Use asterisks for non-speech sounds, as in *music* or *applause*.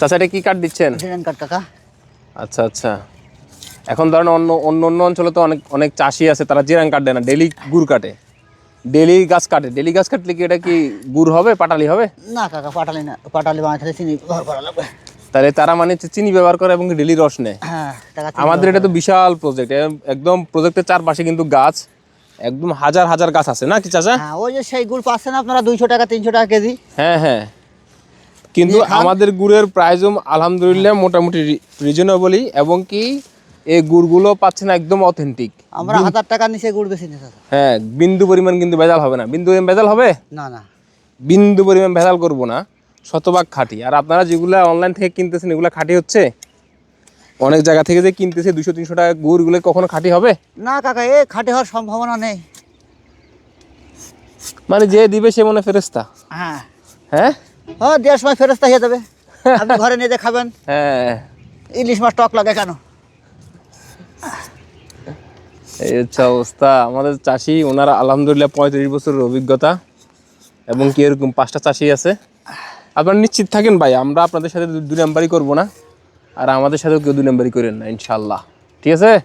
চাচা এটা কি কাঠ দিচ্ছেন? কাঠ কাকা। আচ্ছা আচ্ছা। এখন ধরেন অন্য অন্য অন্য অঞ্চলে তো অনেক অনেক চাষি আছে তারা জিরাং দেয় না ডেলি গুড় কাটে। ডেলি গাছ কাটে ডেলি গাছ কাটলে কি এটা কি গুড় হবে পাটালি হবে? না কাকা পাটালি না পাটালি বানাতে চিনি ব্যবহার করা লাগবে। তাহলে তারা মানে চিনি ব্যবহার করে এবং ডেলি রস নেয়। হ্যাঁ আমাদের এটা তো বিশাল প্রজেক্ট একদম প্রজেক্টের চারপাশে কিন্তু গাছ একদম হাজার হাজার গাছ আছে না কি চাচা? হ্যাঁ ওই যে সেই গুড় পাচ্ছেন আপনারা দুইশো টাকা তিনশো টাকা কেজি। হ্যাঁ হ্যাঁ। কিন্তু আমাদের গুড়ের প্রাইসও আলহামদুলিল্লাহ মোটামুটি রিজনেবলই এবং কি এই গুড়গুলো পাচ্ছেন একদম অথেন্টিক আমরা হাজার টাকার নিচে গুড় বেশি নিতে হ্যাঁ বিন্দু পরিমাণ কিন্তু ভেজাল হবে না। বিন্দু পরিমাণ ভেজাল হবে? না না। বিন্দু পরিমাণ ভেজাল করব না। শতভাগ খাঁটি। আর আপনারা যেগুলো অনলাইন থেকে কিনতেছেন এগুলো খাঁটি হচ্ছে? অনেক জায়গা থেকে যে কিনতেছে দুশো তিনশো টাকা গুড়গুলো কখনো খাঁটি হবে? না কাকা এ খাটে হওয়ার সম্ভাবনা নেই। মানে যে দিবে সে মনে ফেরেস্তা হ্যাঁ। হ্যাঁ? ও দেড় সময় ফেরস্তা হয়ে যাবে। আপনি ঘরে নিয়ে খাবেন। *laughs* হ্যাঁ। ইলিশ মাছ টক লাগে কেন? এই হচ্ছে অবস্থা। আমাদের চাষি ওনারা আলহামদুলিল্লাহ পঁয়ত্রিশ বছরের অভিজ্ঞতা এবং কি এরকম পাঁচটা চাষি আছে। আপনারা নিশ্চিত থাকেন ভাই আমরা আপনাদের সাথে দু- দুই নাম্বারই করব না। আর আমাদের সাথেও কেউ দুই নাম্বারই করেন না ইনশাল্লাহ ঠিক আছে?